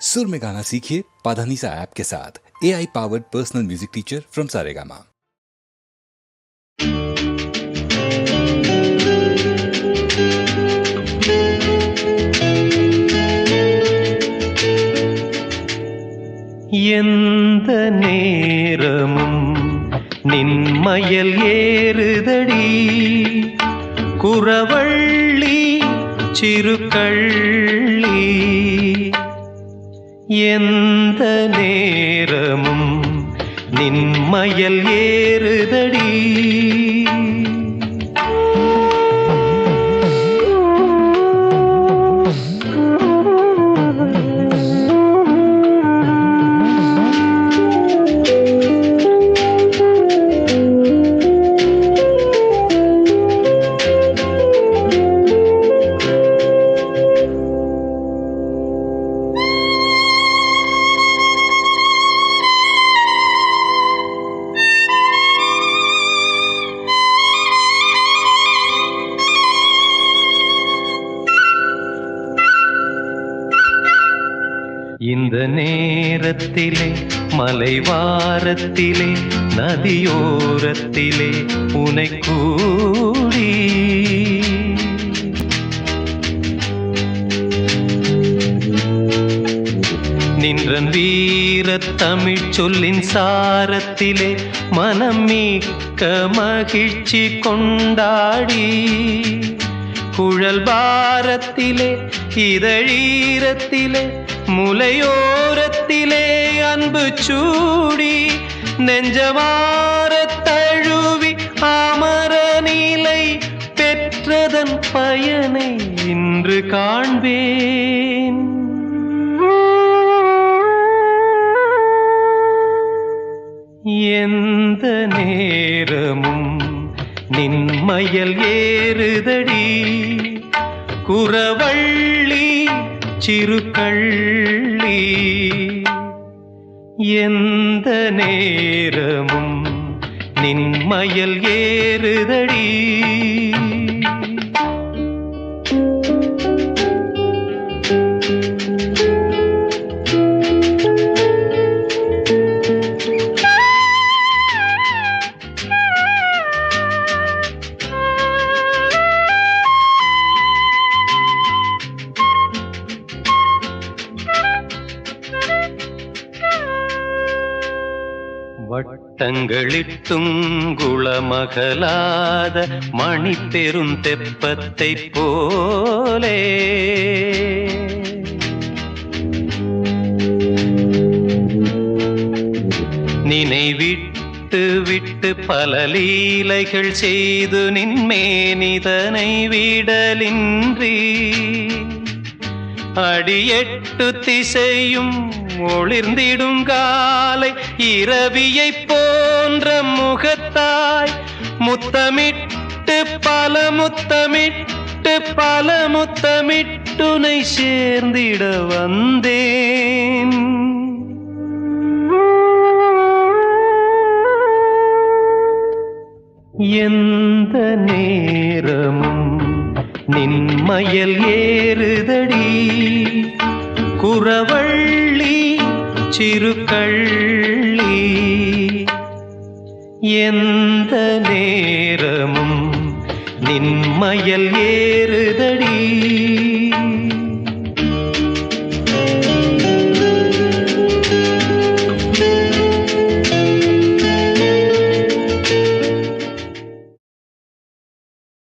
सुर में गाना सीखिए पाधानीसा ऐप के साथ A I powered personal music teacher from Saregama எந்த நேரமும் நின்மயல் ஏறுதடி குறவள்ளி சிறுகள்ளி எந்த நேரமும் நின்மயல் ஏறுதடி. இந்த நேரத்திலே மலைவாரத்திலே நதியோரத்திலே உனை கூடி. நின்றன் வீர தமிழ் சொல்லின் சாரத்திலே மனம் மிக்க மகிழ்ச்சி கொண்டாடி. குழல் பாரத்திலே இதழீரத்திலே முலையோரத்திலே அன்பு சூடி நெஞ்சமார தழுவி அமர நிலை பெற்றதன் பயனை இன்று காண்பேன். எந்த நேரமும் நின்மயல் ஏறுதடி. குறவள்ளி சிறுகள்ளி. எந்த நேரமும் நின்மயல் ஏறுதடி. வட்டங்களிட்டும் குளமகலாத மணி பெரும் தெப்பத்தை போலே. நினைவிட்டு விட்டு பல லீலைகள் செய்து நின்மேனிதனை விடலின்றி. அடியெட்டு திசையும் ஒளிர்ந்திடும் காலை இரவியை போன்ற முகத்தாய். முத்தமிட்டு பல முத்தமிட்டு பல முத்தமிட்டுனை சேர்ந்திட வந்தேன். எந்த நேரமும் நின்மயல் ஏறுதடி புறவள்ளி சிறுகள்ளி. எந்த நேரமும் நின்மயல் ஏறுதடி.